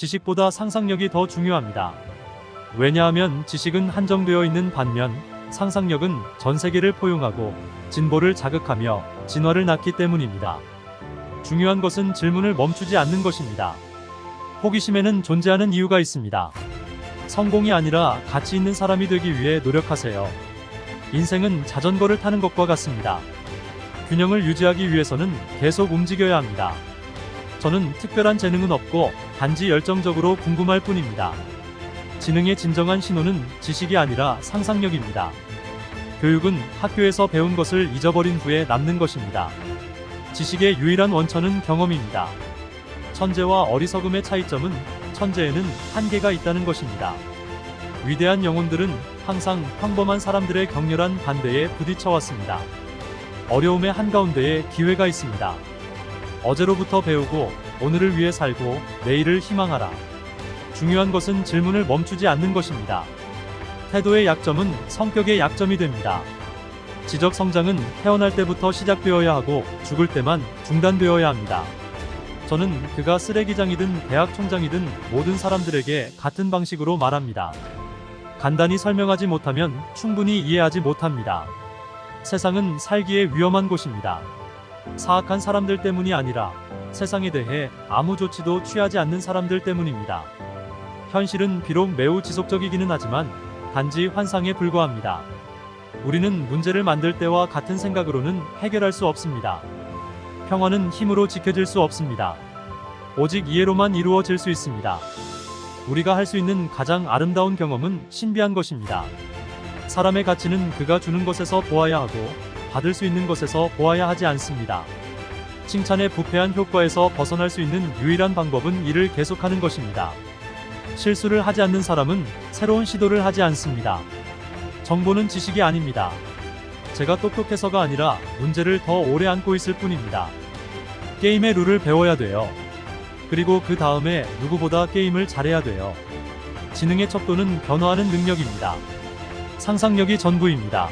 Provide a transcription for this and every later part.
지식보다 상상력이 더 중요합니다. 왜냐하면 지식은 한정되어 있는 반면 상상력은 전 세계를 포용하고 진보를 자극하며 진화를 낳기 때문입니다. 중요한 것은 질문을 멈추지 않는 것입니다. 호기심에는 존재하는 이유가 있습니다. 성공이 아니라 가치 있는 사람이 되기 위해 노력하세요. 인생은 자전거를 타는 것과 같습니다. 균형을 유지하기 위해서는 계속 움직여야 합니다. 저는 특별한 재능은 없고 단지 열정적으로 궁금할 뿐입니다. 지능의 진정한 신호는 지식이 아니라 상상력입니다. 교육은 학교에서 배운 것을 잊어버린 후에 남는 것입니다. 지식의 유일한 원천은 경험입니다. 천재와 어리석음의 차이점은 천재에는 한계가 있다는 것입니다. 위대한 영혼들은 항상 평범한 사람들의 격렬한 반대에 부딪혀 왔습니다. 어려움의 한가운데에 기회가 있습니다. 어제로부터 배우고 오늘을 위해 살고 내일을 희망하라. 중요한 것은 질문을 멈추지 않는 것입니다. 태도의 약점은 성격의 약점이 됩니다. 지적 성장은 태어날 때부터 시작되어야 하고 죽을 때만 중단되어야 합니다. 저는 그가 쓰레기장이든 대학 총장이든 모든 사람들에게 같은 방식으로 말합니다. 간단히 설명하지 못하면 충분히 이해하지 못합니다. 세상은 살기에 위험한 곳입니다. 사악한 사람들 때문이 아니라 세상에 대해 아무 조치도 취하지 않는 사람들 때문입니다. 현실은 비록 매우 지속적이기는 하지만 단지 환상에 불과합니다. 우리는 문제를 만들 때와 같은 생각으로는 해결할 수 없습니다. 평화는 힘으로 지켜질 수 없습니다. 오직 이해로만 이루어질 수 있습니다. 우리가 할 수 있는 가장 아름다운 경험은 신비한 것입니다. 사람의 가치는 그가 주는 것에서 보아야 하고 받을 수 있는 것에서 보아야 하지 않습니다. 칭찬의 부패한 효과에서 벗어날 수 있는 유일한 방법은 이를 계속하는 것입니다. 실수를 하지 않는 사람은 새로운 시도를 하지 않습니다. 정보는 지식이 아닙니다. 제가 똑똑해서가 아니라 문제를 더 오래 안고 있을 뿐입니다. 게임의 룰을 배워야 돼요. 그리고 그 다음에 누구보다 게임을 잘해야 돼요. 지능의 척도는 변화하는 능력입니다. 상상력이 전부입니다.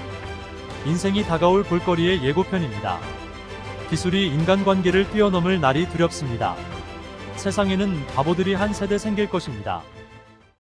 인생이 다가올 볼거리의 예고편입니다. 기술이 인간관계를 뛰어넘을 날이 두렵습니다. 세상에는 바보들이 한 세대 생길 것입니다.